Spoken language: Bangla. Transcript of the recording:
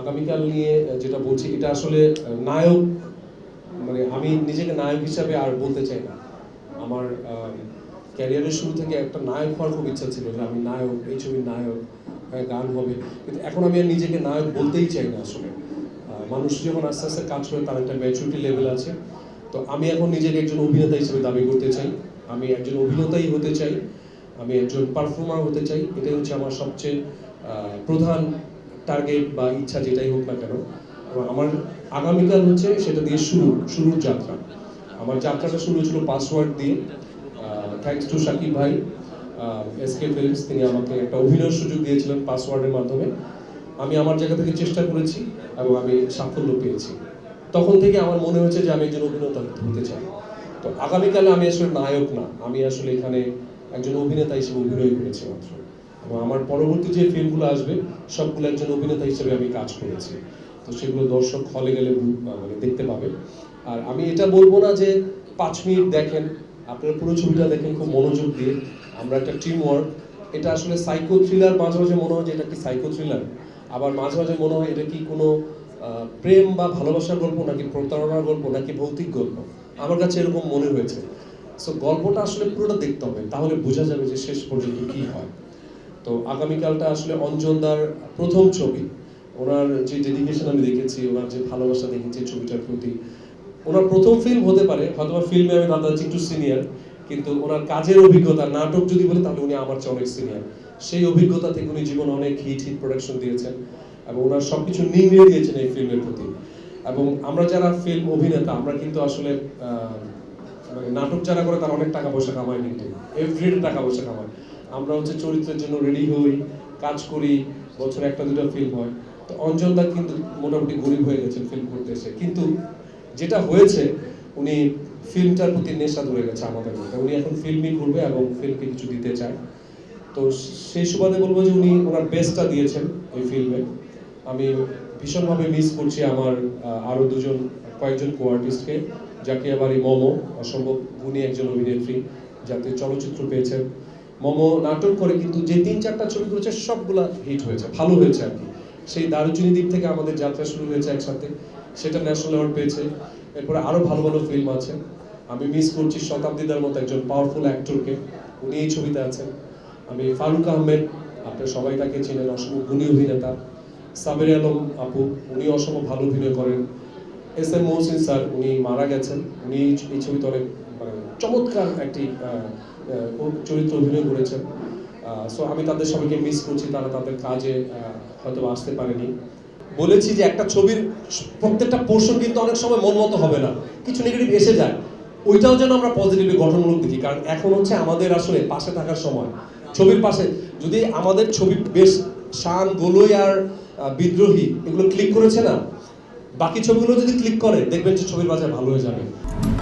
আগামীকাল নিয়ে যেটা বলছি এটা আসলে নায়ক মানে আমি নিজেকে নায়ক হিসাবে আর বলতে চাই না। আমার ক্যারিয়ারের শুরু থেকে একটা নায়ক হওয়ার খুব ইচ্ছা ছিল যে আমি নায়ক এই ছবির নায়ক হ্যাঁ, গান হবে। কিন্তু এখন আমি আর নিজেকে নায়ক বলতেই চাই না আসলে। মানুষ যখন আস্তে আস্তে কাজ করে তার একটা ম্যাচুরিটি লেভেল আছে। তো আমি এখন নিজেকে একজন অভিনেতা হিসেবে দাবি করতে চাই। আমি একজন অভিনেতাই হতে চাই। আমি একজন পারফর্মার হতে চাই। এটাই হচ্ছে আমার সবচেয়ে প্রধান টার্গেট বা ইচ্ছা যেটাই হোক না কেন আমার আগামীকাল হচ্ছে সেটা দিয়ে শুরু, শুরুর যাত্রা। আমার যাত্রাটা শুরু হয়েছিল পাসওয়ার্ড দিয়ে থ্যাংকস টু শাকিব ভাই এসকে ফিল্মস তিনি আমাকে একটা অভিনয়ের সুযোগ দিয়েছিলেন পাসওয়ার্ডের মাধ্যমে। আমি আমার জায়গা থেকে চেষ্টা করেছি এবং আমি সাফল্য পেয়েছি। তখন থেকে আমার মনে হয়েছে যে আমি একজন অভিনেতা হতে চাই। তো আগামীকালে আমি আসলে নায়ক না, আমি আসলে এখানে একজন অভিনেতা হিসেবে অভিনয় করেছি মাত্র। এবং আমার পরবর্তী যে ফিল্মগুলো আসবে, সবগুলো একজন অভিনেতা হিসেবে আমি কাজ করেছি। তো সেগুলো দর্শক হলে গেলে মানে দেখতে পাবে। আর আমি এটা বলব না যে পাঁচ মিনিট দেখেন, আপনারা পুরো ছবিটা দেখেন খুব মনোযোগ দিয়ে। আমরা একটা টিম ওয়ার্ক এটা আসলে সাইকো থ্রিলার মাঝে মাঝে মনে হয় যে এটা কি সাইকো থ্রিলার আবার মাঝে মাঝে মনে হয় এটা কি কোনো প্রেম বা ভালোবাসার গল্প নাকি প্রতারণার গল্প নাকি ভৌতিক গল্প? আমার কাছে এরকম মনে হয়েছে। সো গল্পটা আসলে পুরোটা দেখতে হবে, তাহলে বোঝা যাবে যে শেষ পর্যন্ত কি হয়। তো আগামীকালটা আসলে অঞ্জনদার প্রথম ছবি। ওনার যে ডেডিকেশন আমি দেখেছি, ওনার যে ভালোবাসা দেখেছি ছবিটার প্রতি, ওনার প্রথম ফিল্ম হতে পারে হয়তো ফিল্মে আমি দাদা একটু সিনিয়র কিন্তু ওনার কাজের অভিজ্ঞতা, নাটক যদি বলে, তাহলে উনি আমার চেয়ে অনেক সিনিয়র সেই অভিজ্ঞতা থেকে উনি জীবন অনেক হিট হিট প্রোডাকশন দিয়েছেন এবং ওনার সবকিছু নিংড়ে দিয়েছেন এই ফিল্মের প্রতি। এবং আমরা যারা ফিল্ম অভিনেতা, আমরা কিন্তু আসলে মানে নাটক যারা করে, তারা অনেক টাকা পয়সা কামায় কিন্তু। এভরিডে টাকা পয়সা কামায়। আমরা হচ্ছে চরিত্রের জন্য রেডি হই, কাজ করি, বছরে একটা, দুটো ফিল্ম হয়। তো অঞ্জন দা কিন্তু মোটামুটি গরিব হয়ে গেছেন ফিল্ম করতে এসে। কিন্তু যেটা হয়েছে, উনি ফিল্মটার প্রতি নেশা ধরে গেছে আমাদের মধ্যে। উনি এখন ফিল্মই করবে এবং ফিল্মকে কিছু দিতে চায়। তো সেই সুবাদে বলব যে উনি ওনার বেস্টটা দিয়েছেন ওই ফিল্মে আমি ভীষণভাবে মিস করছি আমার আরও দুজন, কয়েকজন কো আর্টিস্টকে এই মমো, অসম্ভব গুণী একজন অভিনেত্রী, যাতে চলচ্চিত্র পেয়েছেন। মমো, নাটক করে কিন্তু যে তিন, চারটা ছবি করেছে সবগুলা হিট হয়েছে, ভালো হয়েছে আর কি। সেই দারুচিনি দ্বীপ থেকে আমাদের যাত্রা শুরু হয়েছে একসাথে, সেটা ন্যাশনাল অ্যাওয়ার্ড পেয়েছে। এরপরে আরও ভালো ভালো ফিল্ম আছে। আমি মিস করছি শতাব্দীদার মতো একজন পাওয়ারফুল অ্যাক্টরকে উনি এই ছবিতে আছেন। আমি ফারুক আহমেদ, আপনার সবাই তাকে চেনেন, অসম গুণী অভিনেতা। সাবের আলম আপু, উনি অসম ভালো অভিনয় করেন। এস এম মহসিন স্যার, উনি মারা গেছেন। উনি এই ছবিতে অনেক মানে চমৎকার একটি চরিত্র অভিনয় করেছেন। সো আমি তাদের সবাইকে মিস করছি, তারা তাদের কাজে হয়তো আসতে পারেনি। বলেছি যে একটা ছবির প্রত্যেকটা পোর্শন কিন্তু অনেক সময় মন মতো হবে না। কিছু নেগেটিভ এসে যায়। ওইটাও যেন আমরা পজিটিভলি গঠনমূলক দেখি, কারণ এখন হচ্ছে আমাদের আসলে পাশে থাকার সময়। ছবির পাশে, যদি আমাদের ছবি বেশ শান, গোলই আর বিদ্রোহী, এগুলো ক্লিক করেছে না, বাকি ছবিগুলো যদি ক্লিক করে, দেখবেন যে ছবির বাজার ভালো হয়ে যাবে।